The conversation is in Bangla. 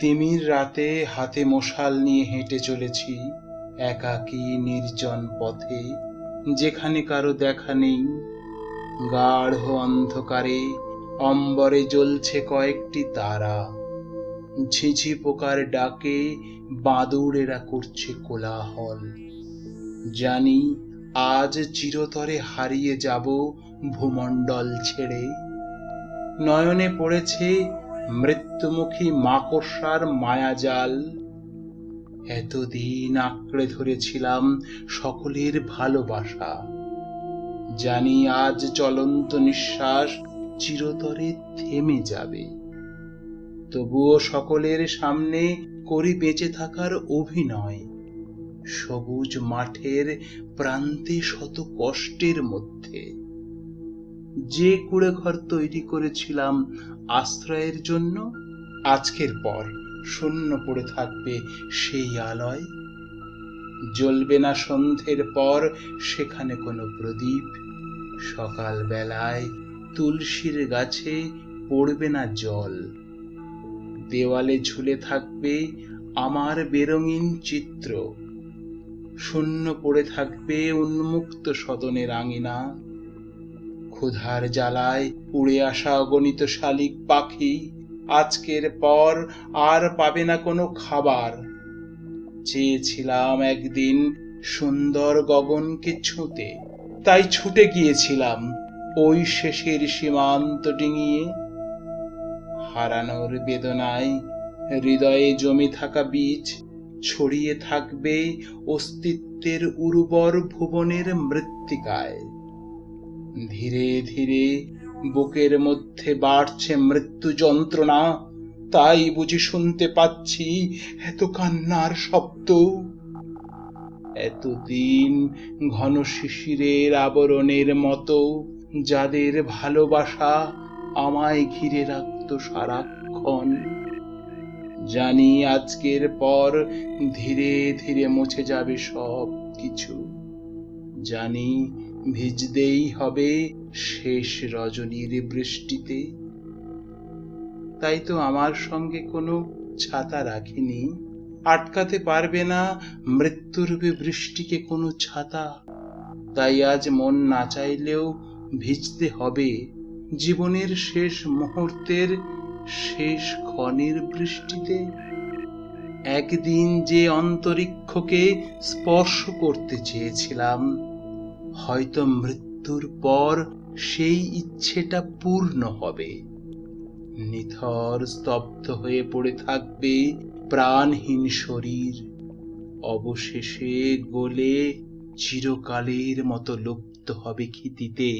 তিমির রাতে হাতে মশাল নিয়ে হেঁটে চলেছি, একাকী নির্জন পথে, যেখানে কারও দেখা নেই। গাঢ় অন্ধকারে অম্বরে জ্বলছে কয়েকটি তারা। ঝিঝি পোকার ডাকে বাদুড়েরা করছে কোলাহল। জানি আজ চিরতরে হারিয়ে যাব ভূমণ্ডল ছেড়ে। নয়নে পড়েছে মৃত্যুমুখী মাকড়সার মায়াজাল। এতদিন আঁকড়ে ধরেছিলাম সকলের ভালোবাসা। জানি আজ চলন্ত নিঃশ্বাস চিরতরে থেমে যাবে। তবুও সকলের সামনে করি বেঁচে থাকার অভিনয়। সবুজ মাঠের প্রান্তে শত কষ্টের মধ্যে। যে কুড়ে ঘর তৈরি করেছিলাম আশ্রয়ের জন্য, আজকের পর শূন্য পড়ে থাকবে সেই আলয়। জ্বলবে না সন্ধ্যের পর সেখানে কোনো প্রদীপ। সকাল বেলায় তুলসীর গাছে পড়বে না জল। দেওয়ালে ঝুলে থাকবে আমার বেরঙিন চিত্র। শূন্য পড়ে থাকবে উন্মুক্ত সদনের আঙিনা ক্ষুধার জ্বালায় উড়ে আসা অগণিত শালিক পাখি আজকের পর আর পাবে না কোনো খাবার। চেয়েছিলাম একদিন সুন্দর গগনকে ছুঁতে, তাই ছুটে গিয়েছিলাম ওই শেষের সীমান্ত ডিঙিয়ে। হারানোর বেদনায় হৃদয়ে জমে থাকা বীজ, ছড়িয়ে থাকবে অস্তিত্বের উর্বর ভুবনের মৃত্তিকায়। ধীরে ধীরে বুকের মধ্যে বাড়ছে মৃত্যু যন্ত্রণা। তাই বুঝি শুনতে পাচ্ছি এত কান্নার শব্দ। এতদিন ঘন শিশিরের আবরণের মতো যাদের ভালোবাসা আমায় ঘিরে রাখত সারাক্ষণ। জানি আজকের পর ধীরে ধীরে মুছে যাবে সব কিছু জানি ভিজতেই হবে শেষ রজনীর বৃষ্টিতে। তাই তো আমার সঙ্গে কোনো ছাতা রাখিনি। আটকাতে পারবে না মৃত্যুরূপে বৃষ্টিকে কোনো ছাতা। তাই আজ মন না চাইলেও ভিজতে হবে। জীবনের শেষ মুহূর্তের শেষ ক্ষণের বৃষ্টিতে। একদিন যে অন্তরিক্ষকে স্পর্শ করতে চেয়েছিলাম হয়তো মৃত্যুর পর সেই ইচ্ছেটা পূর্ণ হবে। নিথর স্তব্ধ হয়ে পড়ে থাকবে প্রাণহীন শরীর। অবশেষে গলে চিরকালের মতো লুপ্ত হবে ক্ষিতিতে